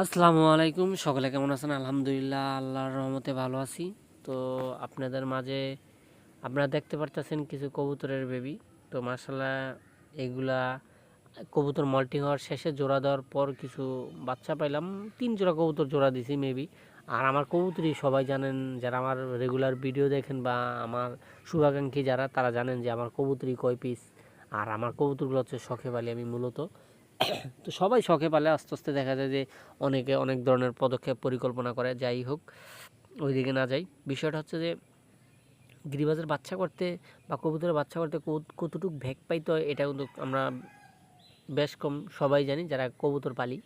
আসসালামু আলাইকুম, সকলে কেমন আছেন? আলহামদুলিল্লাহ, আল্লাহর রহমতে ভালো আছি। তো আপনাদের মাঝে আপনারা দেখতে পারতেছেন কিছু কবুতরের বেবি তো মাসাল্লাহ এগুলা কবুতর মল্টিং হওয়ার শেষে জোড়া দেওয়ার পর কিছু বাচ্চা পাইলাম। তিন জোড়া কবুতর জোড়া দিছি মেবি আর আমার কবুতরই সবাই জানেন, যারা আমার রেগুলার ভিডিও দেখেন বা আমার শুভাকাঙ্ক্ষী যারা, তারা জানেন যে আমার কবুতরই কয় পিস আর আমার কবুতরগুলো হচ্ছে শখে পালি আমি মূলত। তো সবাই শখে পালে আস্তে আস্তে দেখা যায় যে অনেকে অনেক ধরনের পদক্ষেপ পরিকল্পনা করে, যাই হোক, ওইদিকে না যাই। বিষয়টা হচ্ছে যে গিরিবাজের বাচ্চা করতে বা কবুতরের বাচ্চা করতে কত- কতটুকু ভেগ পাইতে হয়, এটা কিন্তু আমরা বেশ কম সবাই জানি যারা কবুতর পালি।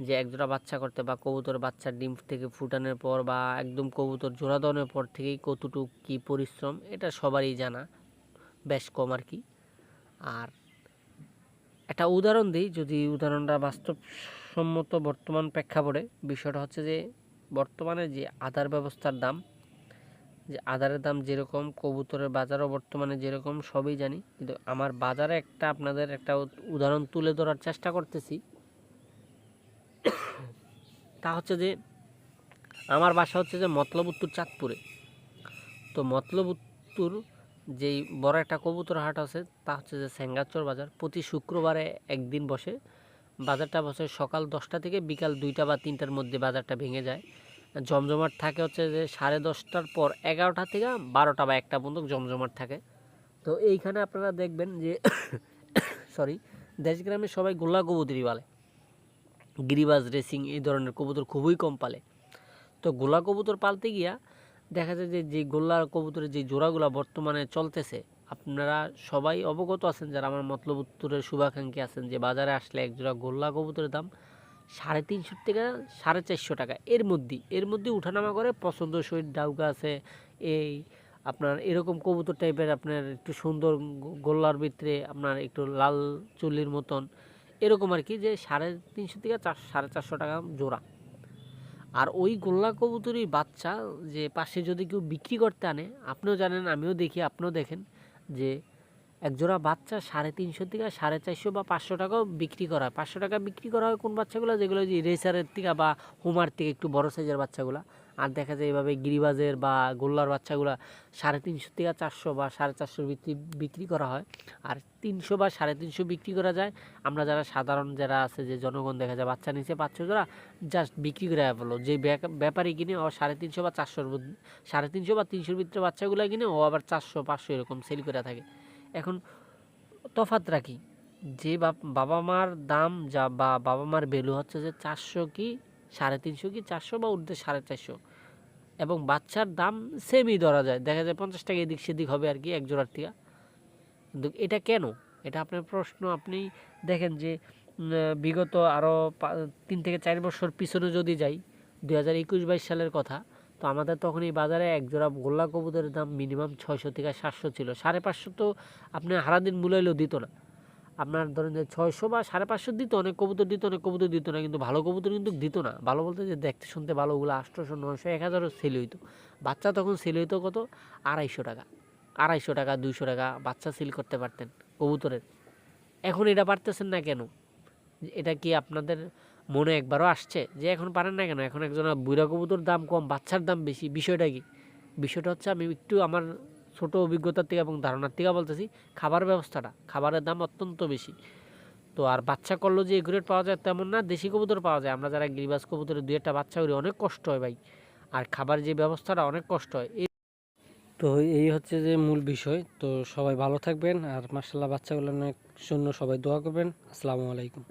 যে একজোড়া বাচ্চা করতে বা কবুতর বাচ্চার ডিম থেকে ফুটানোর পর বা একদম কবুতর জোড়া দেওয়ানোর পর থেকেই কতটুকু কী পরিশ্রম, এটা সবারই জানা, বেশ কম আর কি। আর একটা উদাহরণ দিই, যদি উদাহরণটা বাস্তবসম্মত বর্তমান প্রেক্ষাপটে, বিষয়টা হচ্ছে যে, বর্তমানে যে আধার ব্যবস্থার দাম, যে আধারের দাম যেরকম, কবুতরের বাজারও বর্তমানে যেরকম, সবই জানি। কিন্তু আমার বাজারে একটা আপনাদের একটা উদাহরণ তুলে ধরার চেষ্টা করতেছি। তা হচ্ছে যে, আমার বাসা হচ্ছে যে মতলব উত্তর চাঁদপুরে। তো মতলব উত্তর যেই বড় একটা কবুতর হাট আছে, তা হচ্ছে যে সেঙ্গাচর বাজার। প্রতি শুক্রবারে একদিন বসে। বাজারটা বসে সকাল দশটা থেকে বিকাল দুইটা বা তিনটার মধ্যে বাজারটা ভেঙে যায়। জমজমাট থাকে হচ্ছে যে সাড়ে দশটার পর এগারোটা থেকে বারোটা বা একটা পর্যন্ত জমজমাট থাকে। তো এইখানে আপনারা দেখবেন যে সরি দেশগ্রামে সবাই গোল্লা কবুতরই পালে। গিরিবাজ রেসিং এই ধরনের কবুতর খুবই কম পালে। তো গোলা কবুতর পালতে গিয়া দেখা যায় যে যে গোল্লা কবুতরের যে জোড়াগুলা বর্তমানে চলতেছে, আপনারা সবাই অবগত আছেন যারা আমার মতলব উত্তরের শুভাকাঙ্ক্ষী আছেন যে, বাজারে আসলে এক জোড়া গোল্লা কবুতরের দাম সাড়ে তিনশো থেকে সাড়ে চারশো টাকা। এর মধ্যেই এর মধ্যে উঠানামা করে পছন্দ সহিত ডাউকা আছে। এই আপনার এরকম কবুতর টাইপের আপনার একটু সুন্দর গোল্লার ভিতরে আপনার একটু লাল চুল্লির মতন, এরকম আর কি যে সাড়ে তিনশো থেকে চার, সাড়ে চারশো টাকা জোড়া। আর ওই গোল্লা কবুতরই বাচ্চা যে পাশে যদি কেউ বিক্রি করতে আনে, আপনিও জানেন, আমিও দেখি, আপনিও দেখেন যে একজোড়া বাচ্চা সাড়ে তিনশো থেকে সাড়ে চারশো বা পাঁচশো টাকাও বিক্রি করা হয়। পাঁচশো টাকা বিক্রি করা হয় কোন বাচ্চাগুলো? যেগুলো যে রেসারের থেকে বা হোমার থেকে একটু বড় সাইজের বাচ্চাগুলো। আর দেখা যায় এভাবে গিরিবাজের বা গোল্লার বাচ্চাগুলো সাড়ে তিনশো থেকে চারশো বা সাড়ে চারশোর বিক্রি বিক্রি করা হয়। আর তিনশো বা সাড়ে তিনশো বিক্রি করা যায়। আমরা যারা সাধারণ যারা আছে যে জনগণ দেখা যায় বাচ্চা নিচে পাঁচশো জোড়া জাস্ট বিক্রি করে ফেলো। যে ব্যাপারী কিনে ও সাড়ে তিনশো বা চারশোর সাড়ে তিনশো বা তিনশোর ভিতরে বাচ্চাগুলো কিনে ও আবার চারশো, পাঁচশো এরকম সেল করে থাকে। এখন তফাত রাখি। যে বাবা মার দাম যা বা বাবা মার ভ্যালু হচ্ছে যে চারশো কি সাড়ে তিনশো কি চারশো বা ঊর্ধ্বে সাড়ে চারশো। এবং বাচ্চার দাম সেমই ধরা যায়। দেখা যায় পঞ্চাশ টাকা এদিক সেদিক হবে আর কি এক জোড়ার থেকে। কিন্তু এটা কেন? এটা আপনার প্রশ্ন। আপনি দেখেন যে বিগত আরও তিন থেকে চার বছর পিছনে যদি যাই, দুই হাজার একুশ বাইশ সালের কথা, তো আমাদের তখন এই বাজারে এক জোড়া গোল্লা কবুতরের দাম মিনিমাম ছয়শো থেকে সাতশো ছিল। সাড়ে পাঁচশো তো আপনি হারাদিন মূল্যাইলেও দিত না। আপনার ধরেন যে ছয়শো বা সাড়ে পাঁচশো দিত অনেক কবুতর দিত, অনেক কবুতর দিত না, কিন্তু ভালো কবুতর কিন্তু দিত না। ভালো বলতে যে দেখতে শুনতে ভালো, ওগুলো আটশোশো, নয়শো, এক হাজারও সেল হইতো। বাচ্চা তখন সেল হইতো কত? আড়াইশো টাকা। আড়াইশো টাকা, দুইশো টাকা বাচ্চা সেল করতে পারতেন কবুতরের। এখন এটা পারতেছেন না কেন? এটা কি আপনাদের মনে একবারও আসছে যে এখন পারেন না কেন? এখন একজন বুড়া কবুতর দাম কম, বাচ্চার দাম বেশি। বিষয়টা কি? বিষয়টা হচ্ছে আমি একটু আমার ছোট অভিজ্ঞতার থেকে এবং ধারণার থেকে বলতেছি, খাবার ব্যবস্থাটা, খাবারের দাম অত্যন্ত বেশি। তো আর বাচ্চা করলেও যে এগুরেট পাওয়া যায় তেমন না, দেশি কবুতর পাওয়া যায়। আমরা যারা গিরিবাজ কবুতরের দু একটা বাচ্চা করি, অনেক কষ্ট হয় ভাই। আর খাবার যে ব্যবস্থাটা, অনেক কষ্ট হয়। এই তো এই হচ্ছে যে মূল বিষয়। তো সবাই ভালো থাকবেন। আর মার্শাল্লাহ বাচ্চাগুলোর জন্য সবাই দোয়া করবেন। আসসালামু আলাইকুম।